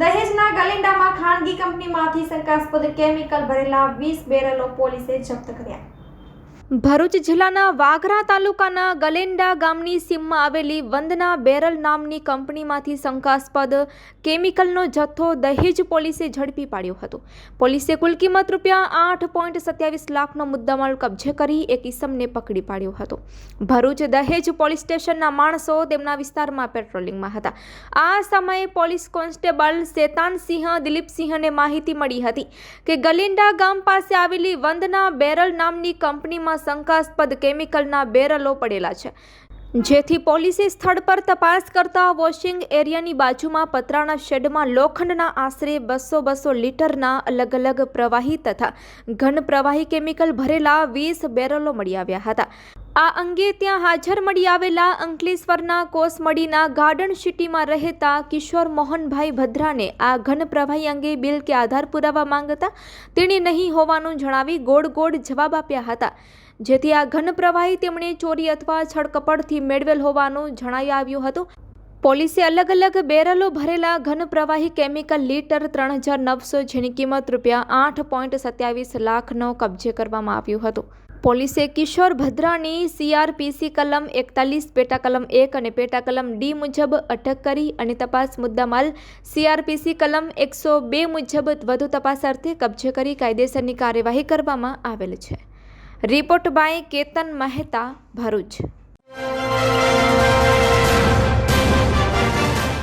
દહેજના ગલિંડામાં ખાનગી કંપનીમાંથી શંકાસ્પદ કેમિકલ ભરેલા વીસ બેરલો પોલીસે જપ્ત કર્યા. ભરૂચ જિલ્લાના વાઘરા તાલુકાના ગલેન્ડા ગામની સીમમાં આવેલી વંદના બેરલ નામની કંપનીમાંથી શંકાસ્પદ કેમિકલનો જથ્થો દહેજ પોલીસે ઝડપી પાડ્યો હતો. પોલીસે કુલ કિંમત રૂપિયા આઠ પોઈન્ટ સત્યાવીસ લાખનો મુદ્દામાલ કબજે કરી એક ઇસમને પકડી પાડ્યો હતો. ભરૂચ દહેજ પોલીસ સ્ટેશનના માણસો તેમના વિસ્તારમાં પેટ્રોલિંગમાં હતા. આ સમયે પોલીસ કોન્સ્ટેબલ શેતાનસિંહ દિલીપસિંહને માહિતી મળી હતી કે ગલિંડા ગામ પાસે આવેલી વંદના બેરલ નામની કંપનીમાં શંકાસ્પદ કેમિકલના બેરલો પડેલા છે. જેથી પોલીસે સ્થળ પર તપાસ કરતા વોશિંગ એરિયાની બાજુમાં પતરાના શેડમાં લોખંડના આશરે બસો બસો લીટરના અલગ અલગ પ્રવાહી તથા ઘન પ્રવાહી કેમિકલ ભરેલા વીસ બેરલો મળી આવ્યા હતા. આ અંગે ત્યાં હાજર મળી આવેલા અંકલેશ્વરના કોસમડીના ગાર્ડન સિટીમાં રહેતા કિશોર મોહનભાઈ ભદ્રાને આ ઘન પ્રવાહી અંગે બિલ કે આધાર પુરાવા માંગતા તેણે નહીં હોવાનું જણાવી ગોળ ગોળ જવાબ આપ્યા હતા. જેથી આ ઘન પ્રવાહી તેમણે ચોરી અથવા છળકપડથી મેળવેલ હોવાનું જણાઈ આવ્યું હતું. પોલીસે અલગ અલગ બેરલો ભરેલા ઘન પ્રવાહી કેમિકલ લીટર ત્રણ હજાર નવસો જેની કિંમત રૂપિયા આઠ પોઈન્ટ સત્યાવીસ લાખનો કબજે કરવામાં આવ્યું હતું. પોલીસે કિશોર ભદ્રાની સીઆરપીસી કલમ એકતાલીસ પેટા કલમ એક અને પેટા કલમ ડી મુજબ અટક કરી અને તપાસ મુદ્દામાલ સીઆરપીસી કલમ એકસો બે મુજબ વધુ તપાસ અર્થે કબજે કરી કાયદેસરની કાર્યવાહી કરવામાં આવેલ છે. Report by Ketan Mehta, Bharuch.